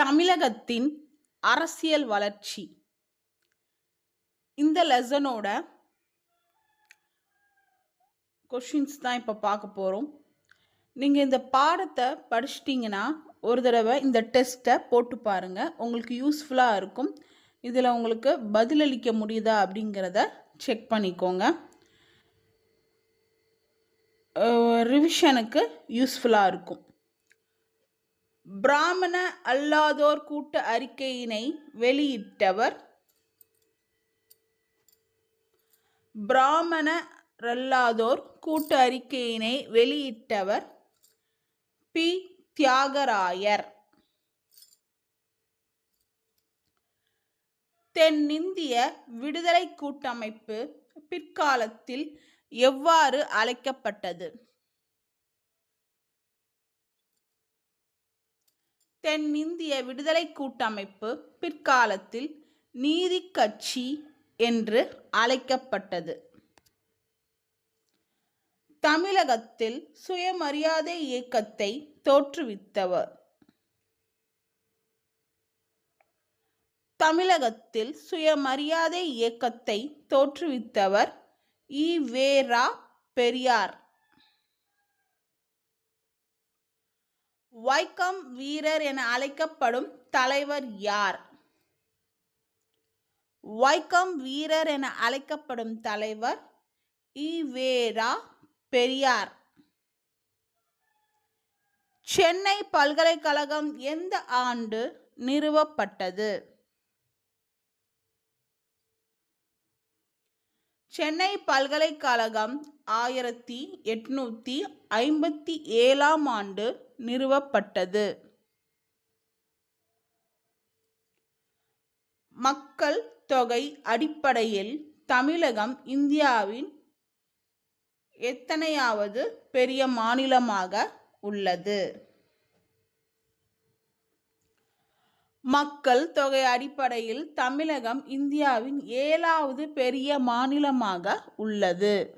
தமிழகத்தின் அரசியல் வளர்ச்சி. இந்த லெசனோட கொஷின்ஸ் தான் இப்போ பார்க்க போகிறோம் நீங்கள் இந்த பாடத்தை படிச்சிட்டிங்கன்னா ஒரு தடவை இந்த டெஸ்ட்டை போட்டு பாருங்கள் உங்களுக்கு யூஸ்ஃபுல்லாக இருக்கும். இதில் உங்களுக்கு பதிலளிக்க முடியுதா அப்படிங்கிறத செக் பண்ணிக்கோங்க. ரிவிஷனுக்கு யூஸ்ஃபுல்லாக இருக்கும். பிராமண அல்லாதோர் கூட்ட அறிக்கையினை வெளியிட்டவர் பிராமண அல்லாதோர் கூட்ட அறிக்கையினை வெளியிட்டவர் பி. தியாகராயர். தென்னிந்திய விடுதலை கூட்டமைப்பு பிற்காலத்தில் எவ்வாறு அழைக்கப்பட்டது? தென்னிந்திய விடுதலை கூட்டமைப்பு பிற்காலத்தில் நீதி கட்சி என்று அழைக்கப்பட்டது. தமிழகத்தில் சுயமரியாதை இயக்கத்தை தோற்றுவித்தவர். தமிழகத்தில் சுயமரியாதை இயக்கத்தை தோற்றுவித்தவர் ஈ வேரா பெரியார். வைக்கம் வீரர் என அழைக்கப்படும் தலைவர் யார்? வைக்கம் வீரர் என அழைக்கப்படும் தலைவர் ஈவேரா பெரியார். சென்னை பல்கலைக்கழகம் எந்த ஆண்டு நிறுவப்பட்டது? சென்னை பல்கலைக்கழகம் ஆயிரத்தி எட்நூத்தி ஐம்பத்தி ஏழாம் ஆண்டு நிறுவப்பட்டது. மக்கள் தொகை அடிப்படையில் தமிழகம் இந்தியாவின் எத்தனையாவது பெரிய மாநிலமாக உள்ளது? மக்கள் தொகை அடிப்படையில் தமிழகம் இந்தியாவின் ஏழாவது பெரிய மாநிலமாக உள்ளது.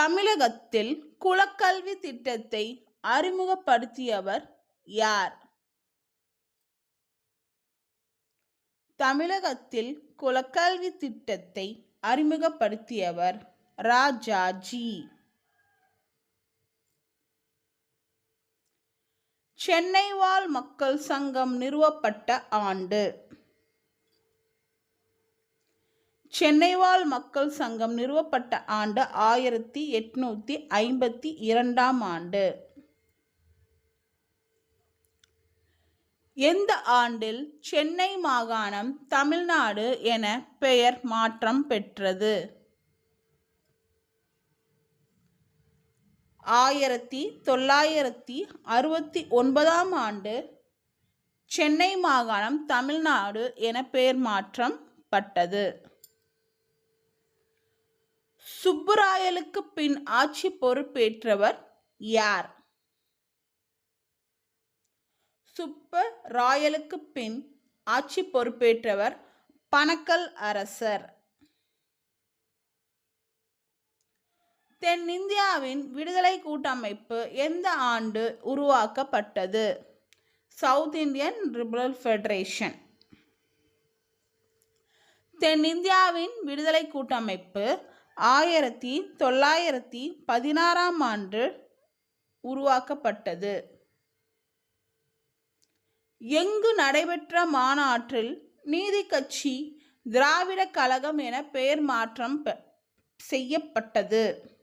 தமிழகத்தில் குலக்கல்வி திட்டத்தை அறிமுகப்படுத்தியவர் யார்? தமிழகத்தில் குலக்கல்வி திட்டத்தை அறிமுகப்படுத்தியவர் ராஜாஜி சென்னை வாழ் மக்கள் சங்கம் நிறுவப்பட்ட ஆண்டு. சென்னைவாழ் மக்கள் சங்கம் நிறுவப்பட்ட ஆண்டு ஆயிரத்தி எட்நூத்தி ஐம்பத்தி இரண்டாம் ஆண்டு. எந்த ஆண்டில் சென்னை மாகாணம் தமிழ்நாடு என பெயர் மாற்றம் பெற்றது? ஆயிரத்தி தொள்ளாயிரத்தி அறுபத்தி ஒன்பதாம் ஆண்டு சென்னை மாகாணம் தமிழ்நாடு என பெயர் மாற்றம் பட்டது. சுப்புராயலுக்கு பின் ஆட்சி பொறுப்பேற்றவர் யார்? சுப்ப ராயலுக்கு பின் ஆட்சி பொறுப்பேற்றவர் பணக்கல் அரசர். தென்னிந்தியாவின் விடுதலை கூட்டமைப்பு எந்த ஆண்டு உருவாக்கப்பட்டது? South Indian Liberal Federation. தென்னிந்தியாவின் விடுதலை கூட்டமைப்பு ஆயிரத்தி தொள்ளாயிரத்தி பதினாறாம் ஆண்டு உருவாக்கப்பட்டது. எங்கு நடைபெற்ற மாநாட்டில் நீதி கட்சி திராவிட கழகம் என பெயர் மாற்றம் செய்யப்பட்டது.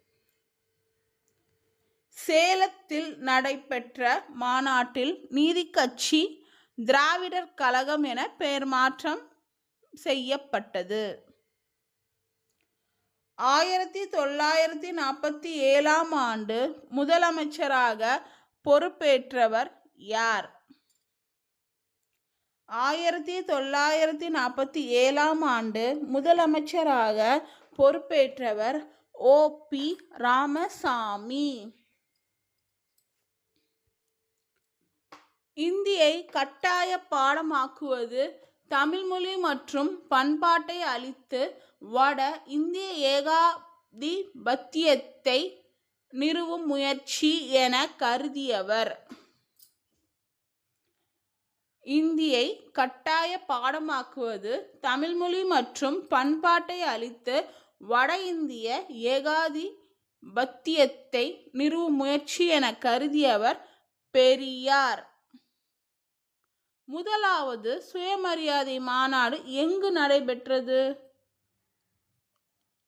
சேலத்தில் நடைபெற்ற மாநாட்டில் நீதி கட்சி திராவிடர் கழகம் என பெயர் மாற்றம் செய்யப்பட்டது. ஆயிரத்தி தொள்ளாயிரத்தி நாற்பத்தி ஏழாம் ஆண்டு முதலமைச்சராக பொறுப்பேற்றவர் யார்? ஆயிரத்தி தொள்ளாயிரத்தி நாற்பத்தி ஏழாம் ஆண்டு முதலமைச்சராக பொறுப்பேற்றவர் ஓ. பி. ராமசாமி. இந்தியை கட்டாய பாடமாக்குவது தமிழ்மொழி மற்றும் பண்பாட்டை அழித்து வட இந்திய ஏகாதிபத்தியத்தை நிறுவும் முயற்சி என கருதியவர். இந்தியை கட்டாய பாடமாக்குவது தமிழ்மொழி மற்றும் பண்பாட்டை அளித்து வட இந்திய ஏகாதிபத்தியத்தை நிறுவும் முயற்சி என கருதியவர் பெரியார். முதலாவது சுயமரியாதை மாநாடு எங்கு நடைபெற்றது?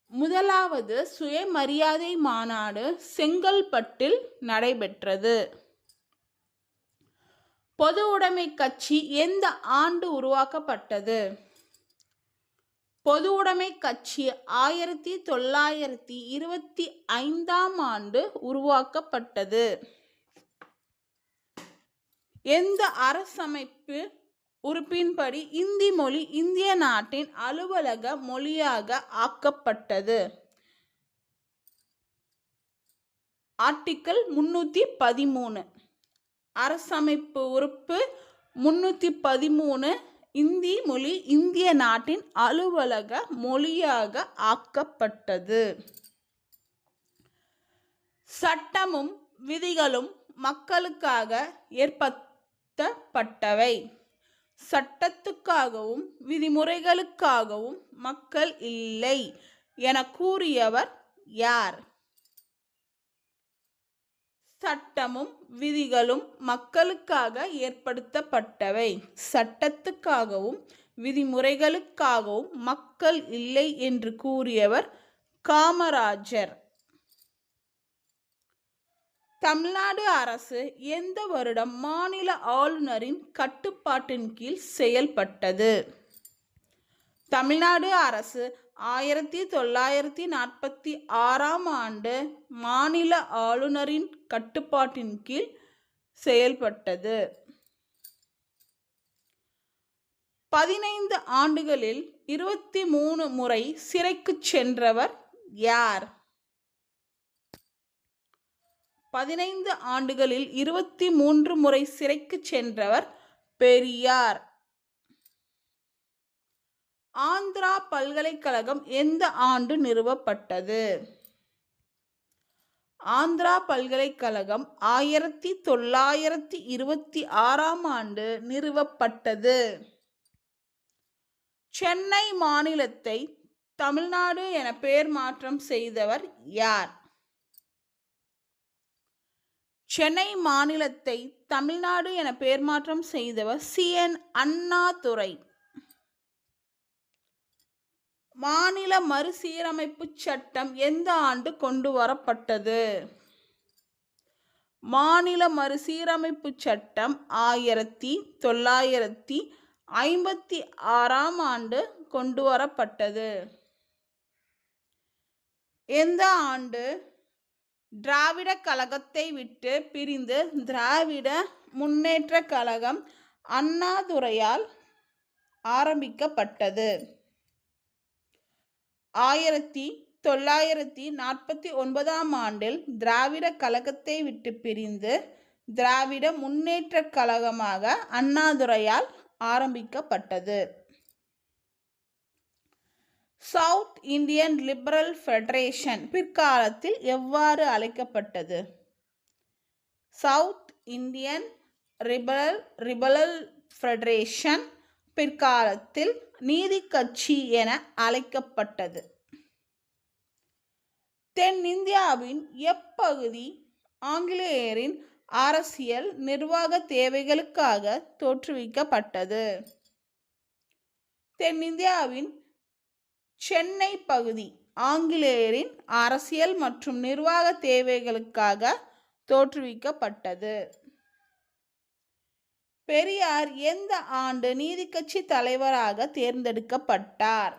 முதலாவது சுயமரியாதை மாநாடு செங்கல்பட்டில் நடைபெற்றது. பொது உடைமை கட்சி எந்த ஆண்டு உருவாக்கப்பட்டது? பொது உடைமை கட்சி ஆயிரத்தி தொள்ளாயிரத்தி இருபத்தி ஐந்தாம் ஆண்டு உருவாக்கப்பட்டது. எந்த அரசமைப்பு உறுப்பின்படி இந்தி மொழி இந்திய நாட்டின் அலுவலக மொழியாக ஆக்கப்பட்டது. ஆர்டிக்கல் முன்னூற்றி பதிமூணு. அரசமைப்பு உறுப்பு முன்னூற்றி பதிமூணு. இந்தி மொழி இந்திய நாட்டின் அலுவலக மொழியாக ஆக்கப்பட்டது. சட்டமும் விதிகளும் மக்களுக்காக ஏற்படுத்தப்பட்டவை. சட்டத்துக்காகவும் விதிமுறைகளுக்காகவும் மக்கள் இல்லை என கூறியவர் யார்? சட்டமும் விதிகளும் மக்களுக்காக ஏற்படுத்தப்பட்டவை. சட்டத்துக்காகவும் விதிமுறைகளுக்காகவும் மக்கள் இல்லை என்று கூறியவர் காமராஜர். தமிழ்நாடு அரசு எந்த வருடம் மாநில ஆளுநரின் கட்டுப்பாட்டின் கீழ் செயல்பட்டது? தமிழ்நாடு அரசு ஆயிரத்தி தொள்ளாயிரத்தி நாற்பத்தி ஆறாம் ஆண்டு மாநில ஆளுநரின் கட்டுப்பாட்டின் கீழ் செயல்பட்டது. பதினைந்து ஆண்டுகளில் இருபத்தி மூணு முறை சிறைக்கு சென்றவர் யார்? பதினைந்து ஆண்டுகளில் இருபத்தி மூன்று முறை சிறைக்கு சென்றவர் பெரியார். ஆந்திரா பல்கலைக்கழகம் எந்த ஆண்டு நிறுவப்பட்டது? ஆந்திரா பல்கலைக்கழகம் ஆயிரத்தி தொள்ளாயிரத்தி இருபத்தி ஆறாம் ஆண்டு நிறுவப்பட்டது. சென்னை மாநிலத்தை தமிழ்நாடு என பெயர் மாற்றம் செய்தவர் யார்? சென்னை மாநிலத்தை தமிழ்நாடு என பெயர் மாற்றம் செய்தவர் சி. என். அண்ணாதுரை. மாநில மறுசீரமைப்பு சட்டம் எந்த ஆண்டு கொண்டு வரப்பட்டது? மாநில மறுசீரமைப்பு சட்டம் ஆயிரத்தி தொள்ளாயிரத்தி ஐம்பத்தி ஆறாம் ஆண்டு கொண்டு வரப்பட்டது. எந்த ஆண்டு? திராவிட கழகத்தை விட்டு பிரிந்து திராவிட முன்னேற்ற கழகம் அண்ணாதுரையால் ஆரம்பிக்கப்பட்டது. ஆயிரத்தி தொள்ளாயிரத்தி நாற்பத்தி ஒன்பதாம் ஆண்டில் திராவிட கழகத்தை விட்டு பிரிந்து திராவிட முன்னேற்ற கழகமாக அண்ணாதுரையால் ஆரம்பிக்கப்பட்டது. சவுத் இந்தியன் லிபரல் ஃபெடரேஷன் பிற்காலத்தில் எவ்வாறு அழைக்கப்பட்டது? South Indian Liberal Liberal Federation பிற்காலத்தில் நீதி கட்சி என அழைக்கப்பட்டது. தென்னிந்தியாவின் எப்பகுதி ஆங்கிலேயரின் அரசியல் நிர்வாக தேவைகளுக்காக தோற்றுவிக்கப்பட்டது. தென்னிந்தியாவின் சென்னை பகுதி ஆங்கிலேயரின் அரசியல் மற்றும் நிர்வாக தேவைகளுக்காக தோற்றுவிக்கப்பட்டது. பெரியார் எந்த ஆண்டு நீதிக்கட்சி தலைவராக தேர்ந்தெடுக்கப்பட்டார்?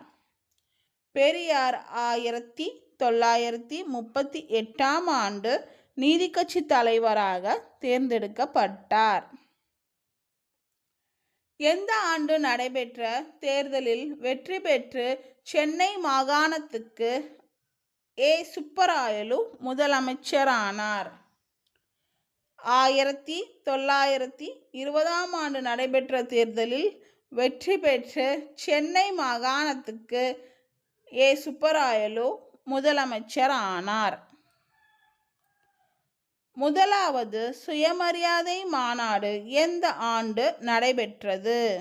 பெரியார் ஆயிரத்தி தொள்ளாயிரத்தி முப்பத்தி எட்டாம் ஆண்டு நீதிக்கட்சி தலைவராக தேர்ந்தெடுக்கப்பட்டார். எந்த ஆண்டு நடைபெற்ற தேர்தலில் வெற்றி பெற்று சென்னை மாகாணத்துக்கு ஏ. சுப்பராயலு முதலமைச்சரானார்? ஆயிரத்தி தொள்ளாயிரத்தி இருபதாம் ஆண்டு நடைபெற்ற தேர்தலில் வெற்றி பெற்று சென்னை மாகாணத்துக்கு ஏ. சுப்பராயலு முதலமைச்சர் ஆனார் முதலாவது சுயமரியாதை மாநாடு எந்த ஆண்டு நடைபெற்றது?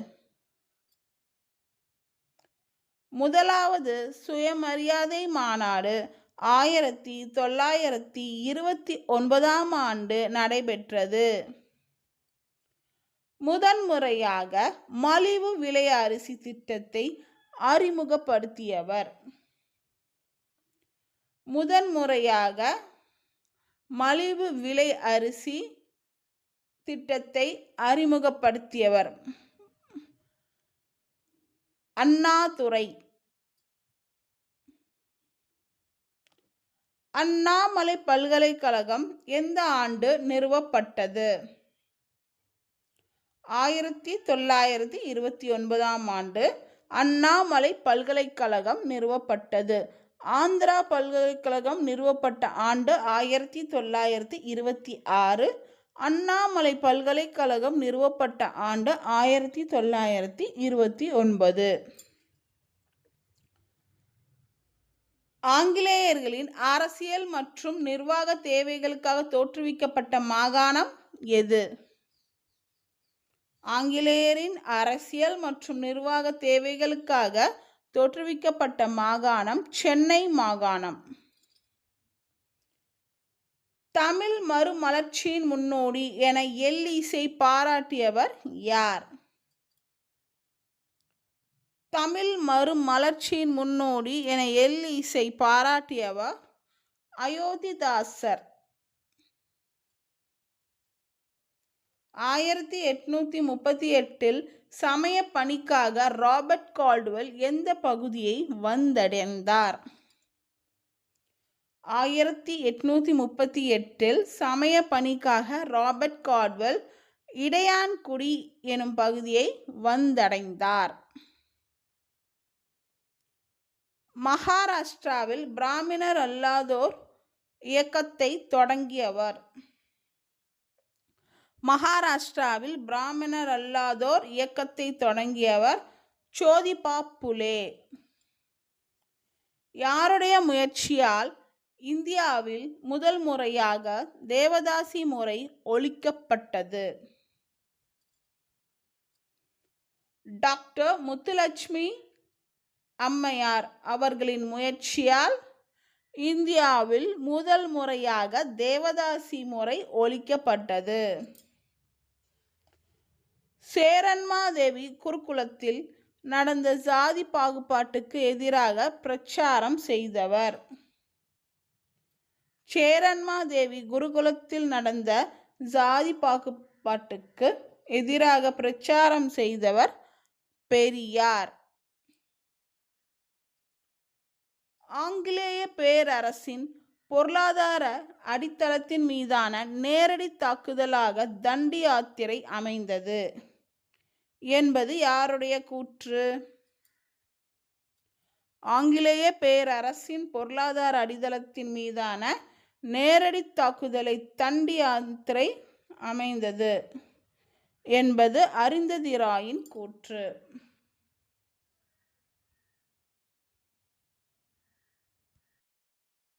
முதலாவது சுயமரியாதை மாநாடு ஆயிரத்தி தொள்ளாயிரத்தி இருபத்தி ஒன்பதாம் ஆண்டு நடைபெற்றது. முதன்முறையாக மலிவு விலை அரிசி திட்டத்தை அறிமுகப்படுத்தியவர். முதன்முறையாக மலிவு விலை அரிசி திட்டத்தை அறிமுகப்படுத்தியவர். அண்ணாதுரை அண்ணாமலை பல்கலைக்கழகம் எந்த ஆண்டு நிறுவப்பட்டது? ஆயிரத்தி தொள்ளாயிரத்தி இருபத்தி ஒன்பதாம் ஆண்டு அண்ணாமலை பல்கலைக்கழகம் நிறுவப்பட்டது. ஆந்திரா பல்கலைக்கழகம் நிறுவப்பட்ட ஆண்டு ஆயிரத்தி தொள்ளாயிரத்தி இருபத்தி ஆறு அண்ணாமலை பல்கலைக்கழகம் நிறுவப்பட்ட ஆண்டு ஆயிரத்தி தொள்ளாயிரத்தி இருபத்தி ஒன்பது. ஆங்கிலேயர்களின் அரசியல் மற்றும் நிர்வாக தேவைகளுக்காக தோற்றுவிக்கப்பட்ட மாகாணம் எது? ஆங்கிலேயரின் அரசியல் மற்றும் நிர்வாக தேவைகளுக்காக தோற்றுவிக்கப்பட்ட மாகாணம் சென்னை மாகாணம். தமிழ் மறுமலர்ச்சியின் முன்னோடி என எல்லிசை பாராட்டியவர் யார்? தமிழ் மறுமலர்ச்சியின் முன்னோடி என எல்லிசை பாராட்டியவர் அயோத்திதாசர். ஆயிரத்தி எட்நூத்தி முப்பத்தி எட்டில் சமய பணிக்காக ராபர்ட் கால்டுவெல் எந்த பகுதியை வந்தடைந்தார்? ஆயிரத்தி எட்நூத்தி முப்பத்தி எட்டில் சமய பணிக்காக ராபர்ட் கார்ட்வெல் இடையான்குடி எனும் பகுதியை வந்தடைந்தார். மகாராஷ்டிராவில் பிராமணர் அல்லாதோர் இயக்கத்தை தொடங்கியவர். மகாராஷ்டிராவில் பிராமணர் அல்லாதோர் இயக்கத்தை தொடங்கியவர் சோதிபா புலே யாருடைய முயற்சியால் இந்தியாவில் முதல் முறையாக தேவதாசி முறை ஒழிக்கப்பட்டது? டாக்டர் முத்துலட்சுமி அம்மையார் அவர்களின் முயற்சியால் இந்தியாவில் முதல் முறையாக தேவதாசி முறை ஒழிக்கப்பட்டது. சேரன்மாதேவி குருகுலத்தில் நடந்த சாதி பாகுபாட்டுக்கு எதிராக பிரச்சாரம் செய்தவர். சேரன்மாதேவி குருகுலத்தில் நடந்த சாதி பாகுபாட்டுக்கு எதிராக பிரச்சாரம் செய்தவர் பெரியார். ஆங்கிலேய பேரரசின் பொருளாதார அடித்தளத்தின் மீதான நேரடி தாக்குதலாக தண்டி யாத்திரை அமைந்தது. என்பது யாருடைய கூற்று? ஆங்கிலேய பேரரசின் பொருளாதார அடித்தளத்தின் மீதான நேரடி தாக்குதலை தண்டி யாத்திரை அமைந்தது என்பது அறிந்ததிராயின் கூற்று.